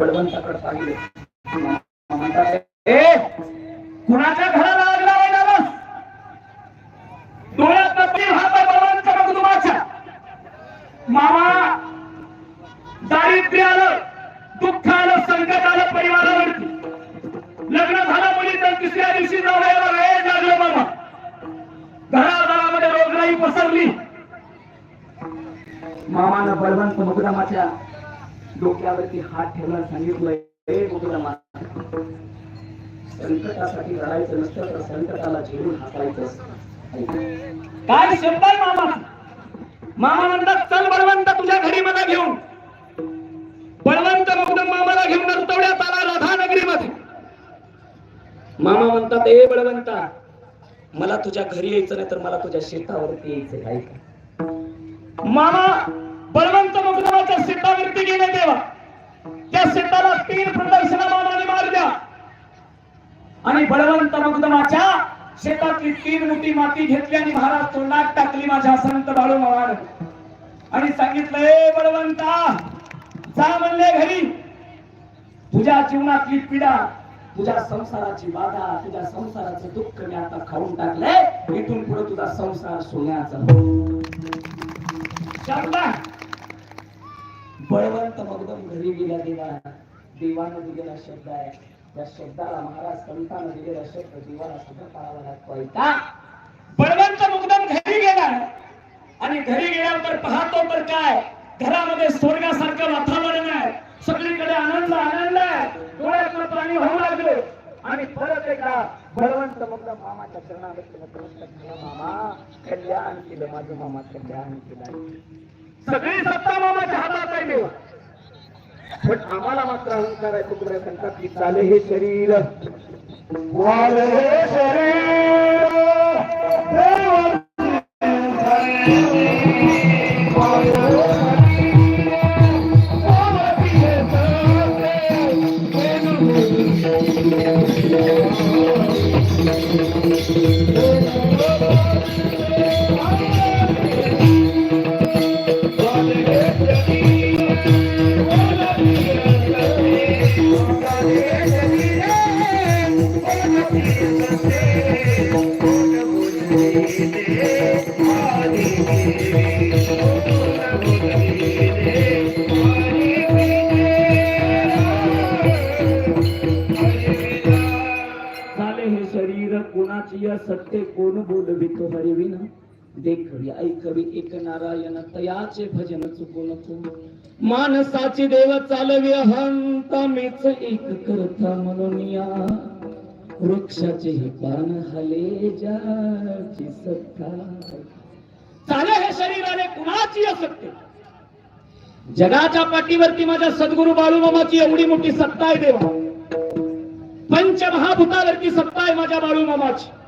बळवंताकडे पाहिले. कुणाच्या घराला आग लावायला बस? डोळ्यात नकली हात आहे बळवंत मगदुमाच्या मामा दारिद्र्य आलं दुःख आलं संकट आलं परिवारावरती लग्न झालं मुली तर तिसऱ्या दिवशी जावयाला वेळ लागलो मामा. घराघरामध्ये रोगराई पसरली. मामानं बळवंत मुकदमाच्या डोक्यावरती हात ठेवला सांगितलंय संकटासाठी लढायचं नसतं तर संकटाला झेलून हातायचं काय शब्द आहे मामा? मामा म्हणतात चल बळवंत तुझ्या घरी मला घेऊन. बळवंत मुकदम मामाला घेऊन नरतवड्यात आला राधानगरीमध्ये. मामा म्हणतात ए बळवंता मला तुझ्या घरी यायचं नाही तर मला तुझ्या शेतावरती यायचं आहे मामा त्या शेतावरती गेले तेव्हा. त्या शेताला तीन प्रदर्शनामानाने मारल्या. आणि बळवंत मुकदमाच्या शेतातली तीन मुठी माती घेतली आणि महाराज तोंडात टाकली माझ्या संत बाळू मामानं आणि सांगितलं ए बळवंता जा म्हणले घरी. तुझ्या जीवनातली पीडा तुझ्या संसाराची बाधा तुझ्या संसाराचं दुःख मी आता खाऊन टाकलंय. इथून पुढे तुझा संसार सोन्याचा शब्द बळवंत मगदम घरी गेला देवा देवानं दिलेला शब्द आहे. त्या शब्दाला महाराज संतानं दिलेला शब्द देवाला सुद्धा पाळावा लागतो. ऐका. बळवंत मुकदम घरी गेला. आणि घरी गेल्यानंतर पाहतो तर काय? घरामध्ये स्वर्गासारखं वातावरण आहे. सगळीकडे आनंद आनंद आहे. डोळ्यातनं पाणी होऊ लागले. आणि परत एकदा बळवंत मुकदम मामाच्या चरणामध्ये मामा कल्याण केलं. माझं मामा कल्याण केलं. सगळी सत्ता मामाच्या हातात आहे देवा पण आम्हाला मात्र अहंकार आहे तुकडे म्हणतात की चाले हे शरीर. वाले हे शरीर. देव झाले ऐकवी एक नारायण तयाचे भजन चुकून नको माणसाची देव चालवी हंत मीच एक करता म्हणून या. वृक्षाचे हे पान हले जाची सत्ता. चाले हे शरीराने कुणाची असत्य? जगाच्या पाठीवरती माझ्या सद्गुरु बाळूमामाची एवढी मोठी सत्ता आहे देवा. पंचमहाभूतावरती सत्ता आहे माझ्या बाळूमामाची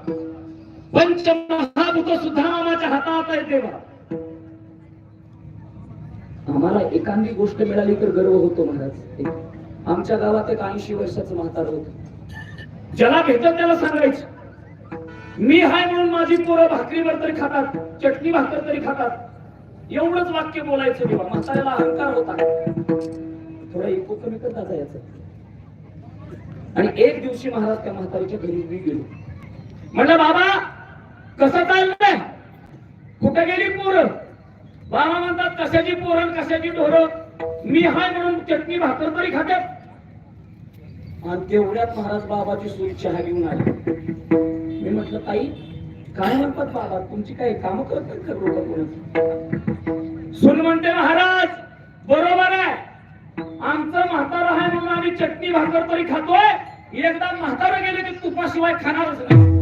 पंचमहाभूत सुद्धा मामाच्या हातात आहे तेव्हा. आम्हाला एखादी गोष्ट मिळाली तर गर्व होतो महाराज. आमच्या गावात एक ऐंशी वर्षाचं म्हातार होत. ज्याला भेटत त्याला सांगायचं. मी हाय म्हणून माझी पोरं भाकरीवर तरी खातात चटणी भाकर तरी खातात. एवढंच वाक्य बोलायचं देवा म्हाताऱ्याला अहंकार होता. थोडा इको कमी करता जायचं आणि एक दिवशी महाराज त्या म्हातारीच्या घरी मी गेलो. म्हणलं बाबा कसं चाललंय? कुठं गेली पोरं? बाबा म्हणतात कशाची पोरं कशाची ढोरं? मी हाय म्हणून चटणी भाकर तरी खात्यात. आणि तेवढ्यात महाराज बाबाची सुइच्छा चहा घेऊन आली. मी म्हटलं ताई काय म्हणतात बाबा? तुमची काही काम करतात का लोक सुन म्हणते महाराज बरोबर आहे. आमचं म्हातार आहे म्हणून आम्ही चटणी भाकर तरी खातोय. एकदा म्हातारं गेले की तुपाशिवाय खाणारच नाही.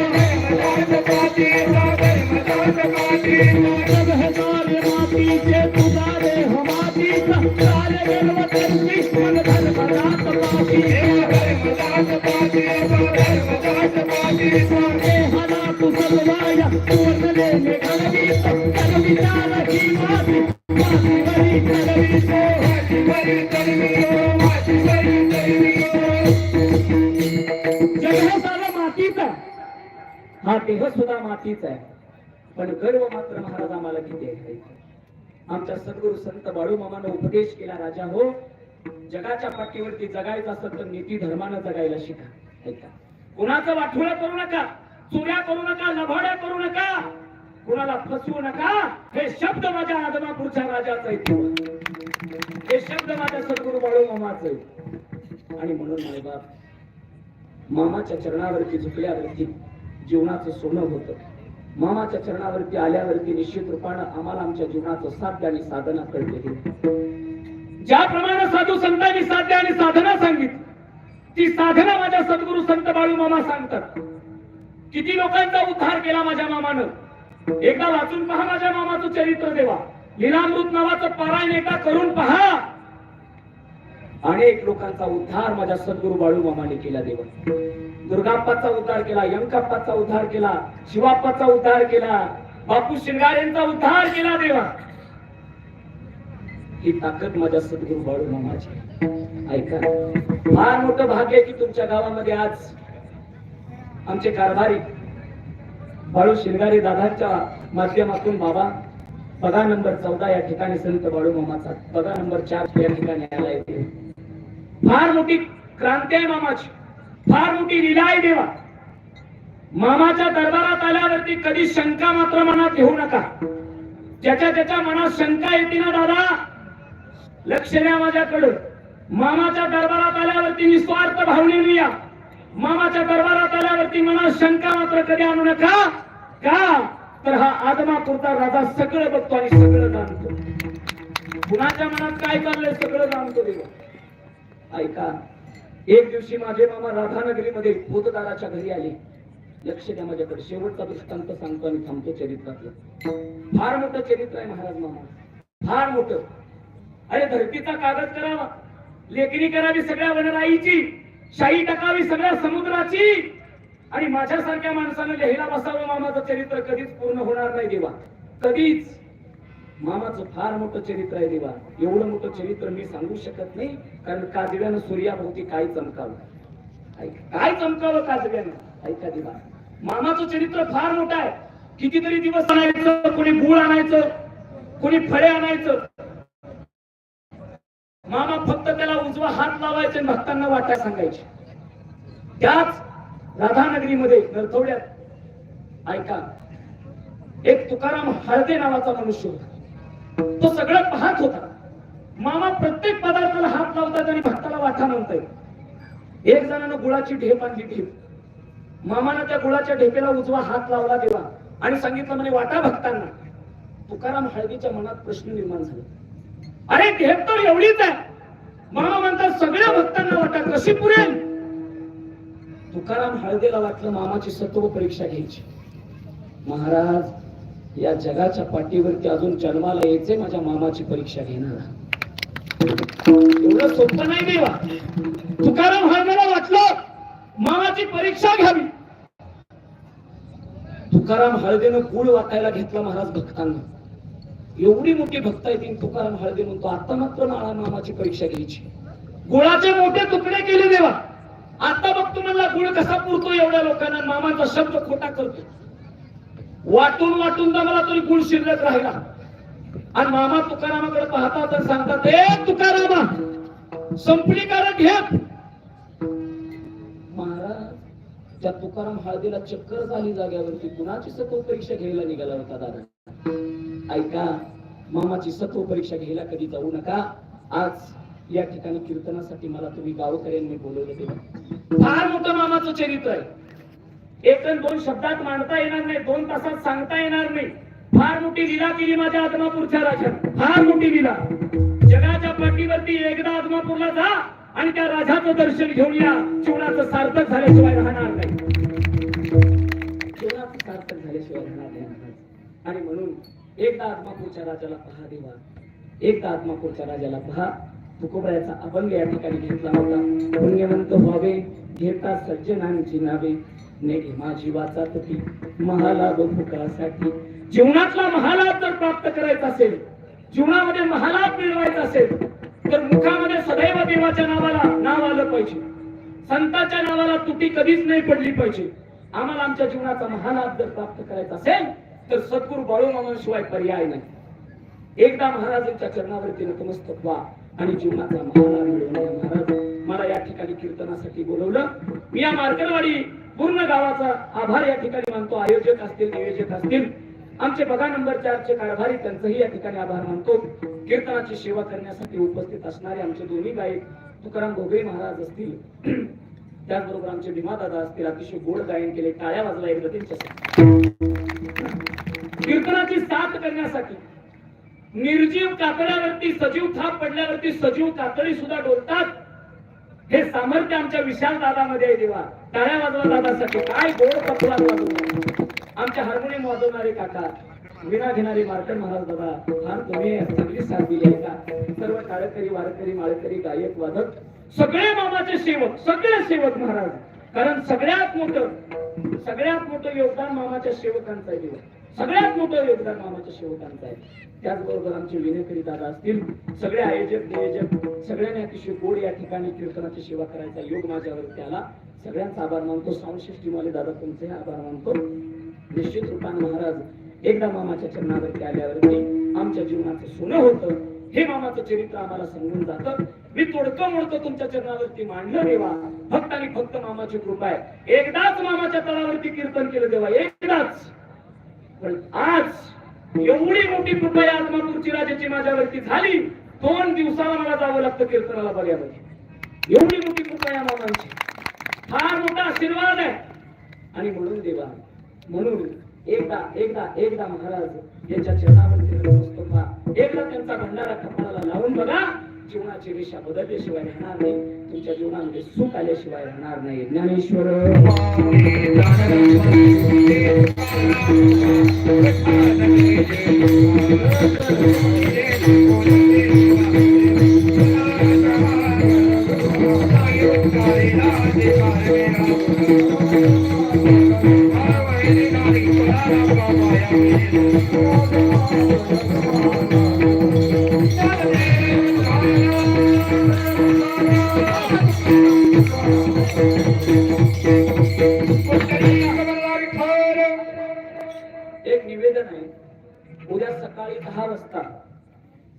ही हा देह सुद्धा मातीचा आहे. पण गर्व मात्र महाराज आम्हाला किती आहे आमच्या सद्गुरु संत बाळू मामाना उपदेश केला राजा हो जगाच्या पाठीवरती जगायचं असेल तर नीती धर्मानं जगायला शिका. ऐका. कुणाचं वाठुळा करू नका चुऱ्या करू नका लभाड्या करू नका कुणाला फसवू नका. हे शब्द माझ्या आदमापूरच्या राजाचा आहे हे शब्द माझ्या सद्गुरु बाळू मामाचं आहे. आणि म्हणून माय बाप मामाच्या चरणावरती झुकल्यावरती जीवनाचं सोनं होतं. मामाच्या चरणावरती आल्यावरती निश्चित रूपानं आम्हाला आमच्या जीवनाचं साध्य आणि साधना कळते ज्याप्रमाणे साधू संतांनी साध्य आणि साधना सांगितली ती साधना माझ्या सद्गुरु संत बाळू मामा सांगतात. किती लोकांचा उद्धार केला माझ्या मामानं. एकदा वाचून पहा माझ्या मामाचं चरित्र देवा. लिलामृत नावाचं पारायण एकदा करून पहा. अनेक लोकांचा उद्धार माझ्या सद्गुरु बाळू मामाने केला देवा. दुर्गाप्पाचा उद्धार केला यमकाप्पाचा उद्धार केला शिवाप्पाचा उद्धार केला बापू शिंगारेंचा उद्धार केला देवा. ही ताकद माझ्या सद्गुरु बाळू मामाची ऐका फार मोठं भाग्य आहे की तुमच्या गावामध्ये आज आमचे कारभारी बाळू शिंगारे दादांच्या माध्यमातून बाबा पगा नंबर चौदा या ठिकाणी संत बाळू मामाचा पगा नंबर चार या ठिकाणी आला येते फार मोठी क्रांती आहे मामाची. फार मोठी लीला आहे देवा. मामाच्या दरबारात आल्यावरती कधी शंका मात्र मनात घेऊ नका. ज्याच्या ज्याच्या मनात शंका येते ना दादा लक्ष द्या माझ्याकडं. मामाच्या दरबारात आल्यावरती निस्वार्थ भावने या मामाच्या दरबारात आल्यावरती मनात शंका मात्र कधी आणू नका. का? तर हा आदमापुरता राजा सगळं बघतो आणि सगळं जाणतो. कुणाच्या मनात काय चाललंय सगळं जाणतो देवा. ऐका. एक दिवशी माझे मामा राधानगरीमध्ये पोतदाराच्या घरी आले. लक्ष द्या माझ्याकडे. शेवटचा दृष्टांत सांगतो आणि थांबतो चरित्रातलं. फार मोठं चरित्र आहे महाराज मामा. फार मोठं. अरे धरतीचा कागद करावा. लेखणी करावी सगळ्या वनराईची. शाही टाकावी सगळ्या समुद्राची. आणि माझ्यासारख्या माणसानं लिहायला बसावं मामाचं चरित्र कधीच पूर्ण होणार नाही देवा. कधीच. मामाचं फार मोठं चरित्र आहे देवा. एवढं मोठं चरित्र मी सांगू शकत नाही कारण काजव्यानं सूर्याभोवती काय चमकावं काय चमकावं काजव्यानं? ऐका देवा. मामाचं चरित्र फार मोठं आहे. कितीतरी दिवस आणायचं कोणी गुळ आणायचं कोणी फळे आणायचं. मामा फक्त त्याला उजवा हात लावायचे भक्तांना वाटाय सांगायचे. त्याच राधानगरीमध्ये नरथवड्यात ऐका एक तुकाराम हळदे नावाचा मनुष्य होता. तो सगळं पाहत होता. मामा प्रत्येक पदार्थाला हात लावतात आणि भक्ताला वाटा म्हणतोय. एक जणानं गुळाची ढेप आणली ढेप. मामानं त्या गुळाच्या ढेपेला उजवा हात लावला देवा आणि सांगितलं म्हणे वाटा भक्तांना. तुकाराम हळदीच्या मनात प्रश्न निर्माण झाला. अरे ढेप तर एवढीच आहे. मामा म्हणतात सगळ्या भक्तांना वाटा कशी पुरेल? तुकाराम हळदीला वाटलं मामाची सत्व परीक्षा घ्यायची. महाराज या जगाच्या पाठीवरती अजून जन्माला यायचे माझ्या मामाची परीक्षा घेणार. एवढं सोपं नाही देवा. तुकाराम हळदेला वाटलं मामाची परीक्षा घ्यावी. तुकाराम हळदेनं गुळ वाटायला घेतला महाराज भक्तांना. एवढी मोठी भक्त आहे ती तुकाराम हळदे म्हणतो आता मात्र नाळा मामाची परीक्षा घ्यायची. गुळाचे मोठे तुकडे केले देवा. आता बघतो म्हणला गुळ कसा पुरतो एवढ्या लोकांना. मामाचा शब्द खोटा करतो वाटून वाटून तर मला तुम्ही गुण शिल्लक राहिला. आणि मामा तुकारामाकडे पाहता तर सांगतात ए तुकारामा संपली कारण घ्या महाराज त्या तुकाराम हळदीला चक्कर झाली जाग्यावरती. कुणाची सत्व परीक्षा घ्यायला निघाला होता दादा? ऐका मामाची सत्व परीक्षा घ्यायला कधी जाऊ नका. आज या ठिकाणी कीर्तनासाठी मला तुम्ही गावकऱ्यांनी बोलवलं तेव्हा फार मोठं मामाचं चरित्र आहे. एक दोन शब्दात मांडता येणार नाही दोन तासात सांगता येणार नाही. फार मोठी लिला केली माझ्या आदमापूरच्या राजात फार मोठी लिला. जगाच्या पाठीवरती एकदा आदमापूरला जा आणि त्या राजाचं दर्शन घेऊन या. जीवनाचं सार्थक झाल्याशिवाय राहणार नाही. जीवनाचं सार्थक झाल्याशिवाय राहणार नाही आणि म्हणून एकदा आत्मापूरच्या राजाला पहा देवा. एकदा आत्मापूरच्या राजाला पहा. तुकोबऱ्याचा अभंग या ठिकाणी घेतला होता. अभंग म्हणतो व्हावे घेता सज्जनांची नावे. नेली माझी वाचा ती महालाभ भुकासाठी. जीवनातला महालाभ जर प्राप्त करायचा असेल जीवनामध्ये महालाभ मिळवायचा असेल तर मुखामध्ये सदैव देवाच्या नावाला नाव आलं पाहिजे. संताच्या नावाला तुटी कधीच नाही पडली पाहिजे. आम्हाला आमच्या जीवनाचा महालाभ जर प्राप्त करायचा असेल तर सद्गुरू शिवाय पर्याय नाही. एकदा महाराजांच्या चरणावरती नतमस्तक व्हा आणि जीवनाचा महालाभ मिळवणारा महाराज मला या ठिकाणी कीर्तनासाठी बोलवलं. मी या मार्करवाडी देवाचा आभार या ठिकाणी मानतो. आयोजक असतील नियोजक असतील. आमचे बघा नंबर चारचे कारभारी त्यांचंही या ठिकाणी आभार मानतो. कीर्तनाची सेवा करण्यासाठी उपस्थित असणारे आमचे दोन्ही गायक तुकाराम घोगरे महाराज असतील त्याचबरोबर आमचे भीमा दादा असतील अतिशय गोड गायन केले टाळ्या वाजला एकदा त्यांच्यासाठी कीर्तनाची साथ करण्यासाठी निर्जीव कातड्यावरती सजीव थाप पडल्यावरती सजीव कातडी सुद्धा डोलतात. हे सामर्थ्य आमच्या विशाल दादामध्ये आहे देवा. टाळ्या वाजवा दादासाठी. काय गोड पतला वाजवला आमच्या हार्मोनियम वाजवणारे काका विना घेणारे मार्कड महाराज दादा फार तुम्ही चांगली साथ दिली आहे का? सर्व टाळकरी वारकरी माळकरी गायक वादक सगळे मामाचे सेवक सगळे सेवक महाराज. कारण सगळ्यात मोठं सगळ्यात मोठं योगदान मामाच्या सेवकांचं आहे सगळ्यात मोठं योगदान मामाच्या शेवटांचं आहे. त्याचबरोबर आमचे विनेकरी दादा असतील सगळे आयोजक नियोजक सगळ्यांनी अतिशय गोड या ठिकाणी कीर्तनाची सेवा करायचा योग माझ्यावरती आला सगळ्यांचा आभार मानतो. सावशिष्टीमाले दादा तुमचे आभार मानतो. निश्चित रूपाने महाराज एकदा मामाच्या चरणावरती आल्यावरती आमच्या जीवनाचं सोनं होतं. हे मामाचं चरित्र आम्हाला समजून जातं. मी तोडकं मोडकं तुमच्या चरणावरती मांडलं देवा. फक्त आणि फक्त मामाची कृपा आहे. एकदाच मामाच्या तळावरती कीर्तन केलं देवा एकदाच. पण आज एवढी मोठी कृपा या आत्मापूरची राजाची माझ्यावरती झाली दोन दिवसाला मला जावं लागतं कीर्तनाला बऱ्यामध्ये एवढी मोठी कृपा या मामांची. फार मोठा आशीर्वाद आहे. आणि म्हणून देवा म्हणून एकदा एकदा एकदा महाराज यांच्या चरणावरती एकदा त्यांचा भंडारा कपाळाला लावून बघा. जीवनाची रेषा बदलल्याशिवाय राहणार नाही तुमच्या जीवनामध्ये सुख आल्याशिवाय राहणार नाही ज्ञानेश्वर सकाळी दहा वाजता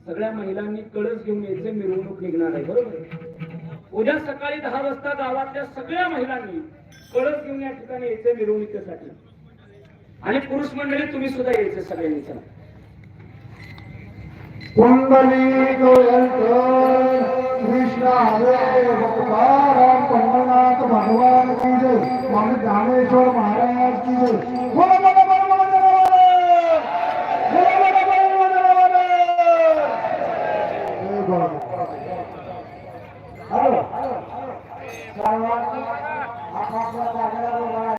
सगळ्या महिलांनी कळस घेऊन यायचे मिरवणूक निघणार आहे बरोबर उद्या सकाळी दहा वाजता गावातल्या सगळ्या महिलांनी कळस घेऊन या ठिकाणी यायचे मिरवणुकीसाठी. आणि पुरुष मंडळी तुम्ही सुद्धा यायचे सगळ्यांनी चला कुंडली कृष्ण हरे भगवान पंडनाथ भगवान की जय. स्वामी ज्ञानेश्वर महाराज की जय.